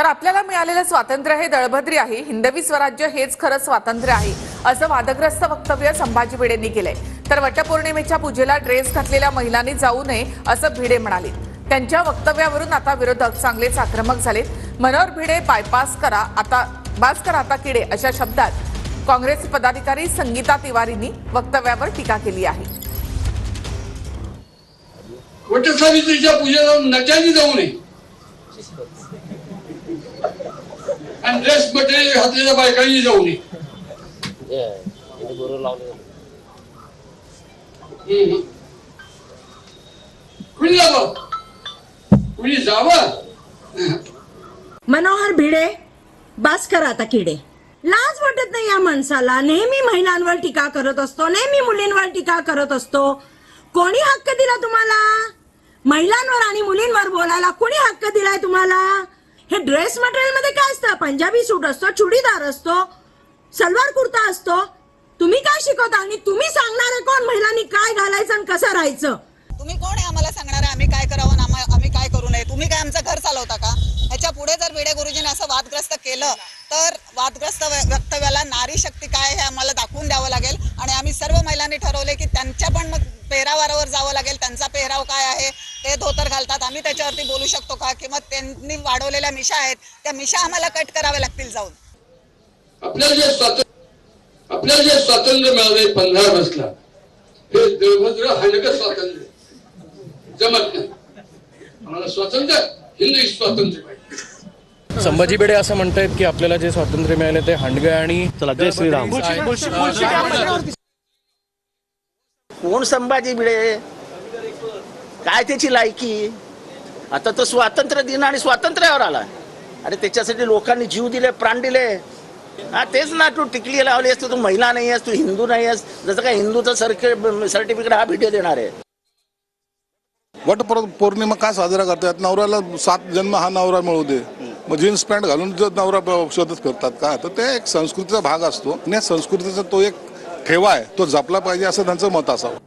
तर आपल्याला मिळालेलं स्वातंत्र्य हे दळभद्री आहे. हिंदवी स्वराज्य हेच खरं स्वातंत्र्य आहे असं वादग्रस्त वक्तव्य संभाजी भिडेंनी केलंय. तर वटपौर्णिमेच्या पूजेला ड्रेस घातलेल्या महिलांनी जाऊ नये असं भिडे म्हणाले. त्यांच्या वक्तव्यावरून आता विरोधक चांगलेच आक्रमक झालेत. मनोहर भिडे बायपास करा आता बास करा आता किडे अशा शब्दात काँग्रेस पदाधिकारी संगीता तिवारींनी वक्तव्यावर टीका केली आहे. वटसावित्रीच्या पूजेला नट्याने जाऊ नये. आणि ड्रेस मटेरियल घातलेल्या बायकांनी जाऊ नये कुणी जावं? कुणी जावं? मनोहर भिडे बास करा आता किडे. लाज वाटत नाही या माणसाला. नेहमी महिलांवर टीका करत असतो नेहमी मुलींवर टीका करत असतो. कोणी हक्क दिला तुम्हाला? महिलांवर आणि मुलींवर बोलायला कोणी हक्क दिलाय तुम्हाला? हे ड्रेस मटेरियलमध्ये काय असतं? पंजाबी सूट असतो चुडीदार असतो सलवार कुर्ता असतो. तुम्ही काय शिकवता आणि तुम्ही सांगणारे कोण? महिलांनी काय घालायचं आणि कसं राहायचं? तुम्ही कोण आहे आम्हाला सांगणार? आहे आम्ही काय करावं आणि आम्हा- आम्ही काय करू नये? तुम्ही काय आमचं घर चालवता का? ह्याच्या पुढे जर भिडे गुरुजीने असं वादग्रस्त केलं तर वादग्रस्त वक्तव्याला नारी शक्ती काय हे आम्हाला दाखवून द्यावं लागेल. आणि आम्ही सर्व महिलांनी ठरवले की त्यांच्या पण मग पेहरावारावर जावं लागेल. त्यांचा पेहराव काय आहे? ते धोतर घालतात आम्ही त्याच्यावरती बोलू शकतो का किंवा त्यांनी वाढवलेल्या मिशा आहेत त्या मिशा आम्हाला कट कराव्या लागतील जाऊन आपल्याला जे स्वातंत्र्य आपल्याला जे स्वातंत्र्य मिळालंय पंधरा ऑगस्टला हे देवभद्र हाणक स्वातंत्र्य जमत नाही आम्हाला स्वातंत्र्य हिंदवी स्वातंत्र्य पाहिजे संभाजी भिडे असं म्हणतायत की आपल्याला जे स्वातंत्र्य मिळाले ते हांडगे आणि चला जय श्रीराम कोण संभाजी भिडे काय त्याची लायकी? आता तो स्वातंत्र्य दिन आणि स्वातंत्र्यावर आला अरे त्याच्यासाठी लोकांनी जीव दिले प्राण दिले. हा तेच ना तू टिकली लावली आहेस तू महिला नाही आहेस तू हिंदू नाही आहेस. जसं काय हिंदूचं सर्के सर्टिफिकेट हा व्हिडिओ देणार आहे. वट पौर्णिमा का साजरा करतात? नवऱ्याला सात जन्म हा नवरा मिळू दे. मग जीन्स पॅन्ट घालून जर नवरा शोधत करतात का? तर ते एक संस्कृतीचा भाग असतो. आणि संस्कृतीचा तो एक ठेवा आहे. तो जपला पाहिजे असं त्यांचं मत असावं.